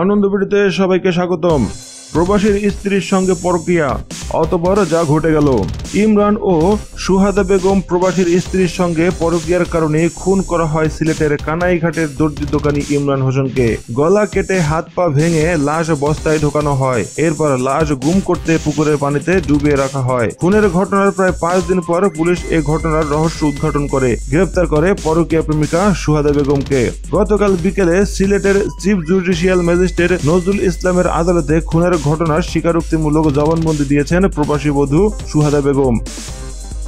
আনন্দবিড়িতে সবাইকে স্বাগতম। প্রবাসীর স্ত্রীর সঙ্গে পরকিয়া অতপর যা ঘটে গেল। ইমরান ও সুহাদা বেগম প্রবাসীর স্ত্রীর সঙ্গে পরকিয়ার কারণে খুন করা হয় সিলেটের কানাইঘাটের দর্জি দোকানি ইমরান হোসেনকে। গলা কেটে হাত পা ভেঙে লাশ বস্তায় ঢোকানো হয়। এরপর লাশ গুম করতে পুকুরের পানিতে ডুবিয়ে রাখা হয়। খুনের ঘটনার প্রায় পাঁচ দিন পর পুলিশ এ ঘটনার রহস্য উদ্ঘাটন করে। গ্রেপ্তার করে পরকীয়া প্রেমিকা সুহাদা বেগমকে। গতকাল বিকেলে সিলেটের চিফ জুডিশিয়াল ম্যাজিস্ট্রেট নজরুল ইসলামের আদালতে খুনের ঘটনার স্বীকারোক্তিমূলক জবানবন্দি দিয়েছেন প্রবাসী বধূ সুহাদা বেগম।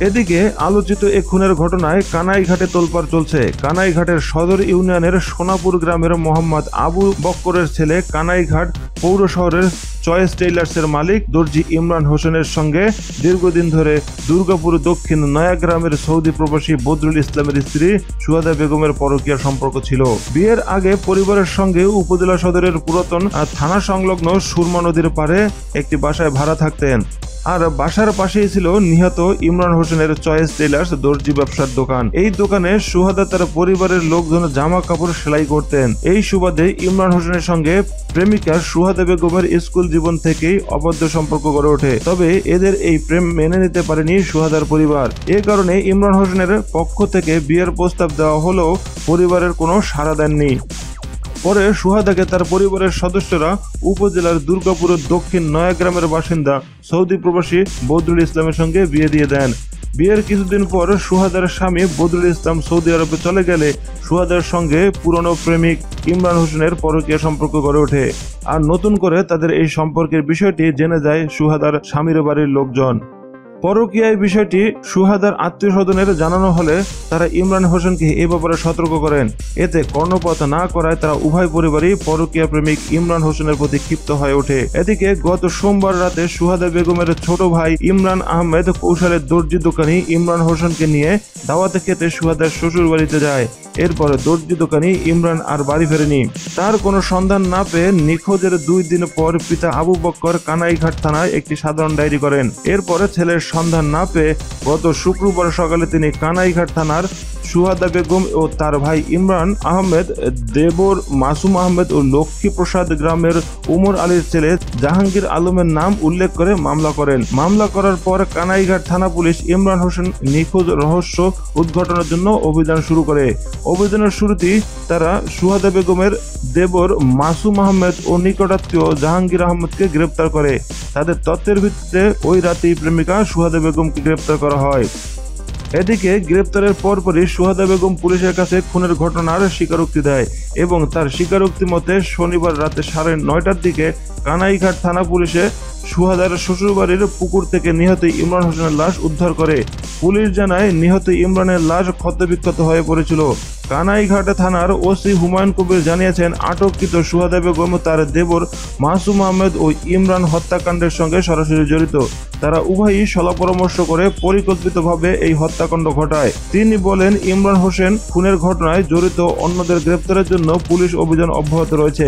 এদিকে আলোচিত এ খুনের ঘটনায় কানাইঘাটে তোলপাড় চলছে। কানাইঘাটের সদর ইউনিয়নের সোনাপুর গ্রামের মোহাম্মদ আবু বক্করের ছেলে কানাইঘাট পৌর শহরের চয়েস টেইলার্সের মালিক দর্জি ইমরান হোসেনের সঙ্গে দীর্ঘদিন ধরে দুর্গাপুর দক্ষিণ নয়াগ্রামের সৌদি প্রবাসী বদরুল ইসলামের স্ত্রী সুহাদা বেগমের পরকীয়া সম্পর্ক ছিল। বিয়ের আগে পরিবারের সঙ্গে উপজেলা সদরের পুরাতন থানা সংলগ্ন সুরমা নদীর পাড়ে একটি বাসায় ভাড়া থাকতেন। আর বাসার পাশেই ছিল নিহত ইমরান হোসেনের চয়েস টেলার্স দর্জি ব্যবসার দোকান। এই দোকানে সুহাদা তার পরিবারের লোকজন জামা কাপড় সেলাই করতেন। এই সুবাদে ইমরান হোসেনের সঙ্গে প্রেমিকা সুহাদা বেগমের স্কুল জীবন থেকেই অবদ্ধ সম্পর্ক গড়ে ওঠে। তবে এদের এই প্রেম মেনে নিতে পারেনি সুহাদার পরিবার। এ কারণে ইমরান হোসেনের পক্ষ থেকে বিয়ের প্রস্তাব দেওয়া হলেও পরিবারের কোনো সাড়া দেননি। পরে সুহাদাকে তার পরিবারের সদস্যরা উপজেলার দুর্গাপুরের দক্ষিণ নয়াগ্রামের বাসিন্দা সৌদি প্রবাসী বদরুল ইসলামের সঙ্গে বিয়ে দিয়ে দেন। বিয়ের কিছুদিন পর সুহাদার স্বামী বদরুল ইসলাম সৌদি আরবে চলে গেলে সুহাদার সঙ্গে পুরনো প্রেমিক ইমরান হোসেনের পরকীয় সম্পর্ক গড়ে ওঠে। আর নতুন করে তাদের এই সম্পর্কের বিষয়টি জেনে যায় সুহাদার স্বামীর বাড়ির লোকজন। পরকীয়ায় বিষয়টি সুহাদার আত্মীয় স্বজনের জানানো হলে তারা ইমরান হোসেনকে এ ব্যাপারে সতর্ক করেন। এতে কর্ণপাত না করায় তারা উভয় পরিবারই পরকীয়া প্রেমিক ইমরান হোসেনের প্রতি ক্ষিপ্ত হয়ে ওঠে। এদিকে গত সোমবার রাতে সুহাদা বেগমের ছোট ভাই ইমরান আহমেদ কৌশলের দর্জি দোকানি ইমরান হোসেনকে নিয়ে দাওয়াতে খেতে সুহাদার শ্বশুর বাড়িতে যায়। এরপরে দর্জি দোকানি ইমরান আর বাড়ি ফেরেনি। তার কোনো সন্ধান না পেয়ে নিখোঁজের দুই দিন পর পিতা আবু বক্কর কানাইঘাট থানায় একটি সাধারণ ডায়েরি করেন। এরপরে ছেলের সন্ধান না পেয়ে গত শুক্রবার সকালে তিনি কানাইঘাট থানার সুহাদা বেগম ও তার ভাই ইমরান আহমেদ, দেবর মাসুম আহমেদ ও লক্ষ্মী প্রসাদ গ্রামের উমর আলীর ছেলে জাহাঙ্গীর আলমের নাম উল্লেখ করে মামলা করেন। মামলা করার পর কানাইঘাট থানা পুলিশ ইমরান হোসেন নিখোঁজ রহস্য উদ্ঘাটনের জন্য অভিযান শুরু করে। অভিযানের শুরুতেই তারা সুহাদা বেগমের দেবর মাসুম আহমেদ ও নিকটাত্মীয় জাহাঙ্গীর আহমেদকে গ্রেপ্তার করে। তাদের তথ্যের ভিত্তিতে ওই রাতেই প্রেমিকা সুহাদা বেগমকে গ্রেপ্তার করা হয়। এদিকে গ্রেপ্তারের পরপরই সুহাদা বেগম পুলিশের কাছে খুনের ঘটনার স্বীকারোক্তি দেয় এবং তার স্বীকারোক্তি মতে শনিবার রাতে সাড়ে নয়টার দিকে কানাইঘাট থানা পুলিশে সুহাদার শ্বশুরবাড়ির পুকুর থেকে নিহত ইমরান হোসেনের লাশ উদ্ধার করে পুলিশ জানায়, নিহত ইমরানের লাশ ক্ষতবিক্ষত হয়ে পড়েছিল। কানাইঘাট থানার ওসি হুমায়ুন কবির জানিয়েছেন, আটককৃত সুহাদা বেগম, তার দেবর মাসুম আহমেদ ও ইমরান হত্যাকাণ্ডের সঙ্গে সরাসরি জড়িত। তারা উভয়ই সলা পরামর্শ করে পরিকল্পিতভাবে এই হত্যাকাণ্ড ঘটায়। তিনি বলেন, ইমরান হোসেন খুনের ঘটনায় জড়িত অন্যদের গ্রেপ্তারের জন্য পুলিশ অভিযান অব্যাহত রয়েছে।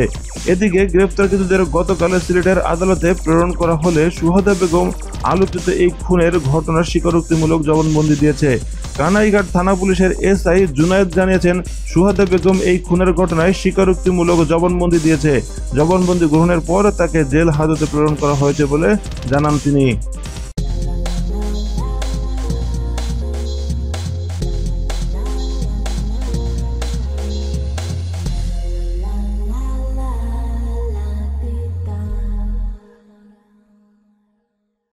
এদিকে গ্রেপ্তারকৃতদের গতকালে সিলেটের আদালতে প্রেরণ করা হলে সুহাদা বেগম আলোচিত এই খুনের ঘটনার স্বীকারোক্তিমূলক জবানবন্দি দিয়েছে। কানাইঘাট থানা পুলিশের এসআই জুনায়েদ জানিয়েছেন, সুহাদা বেগম এই খুনের ঘটনায় স্বীকারোক্তিমূলক জবানবন্দি দিয়েছে। জবানবন্দি গ্রহণের পর তাকে জেল হাজতে প্রেরণ করা হয়েছে বলে জানান তিনি।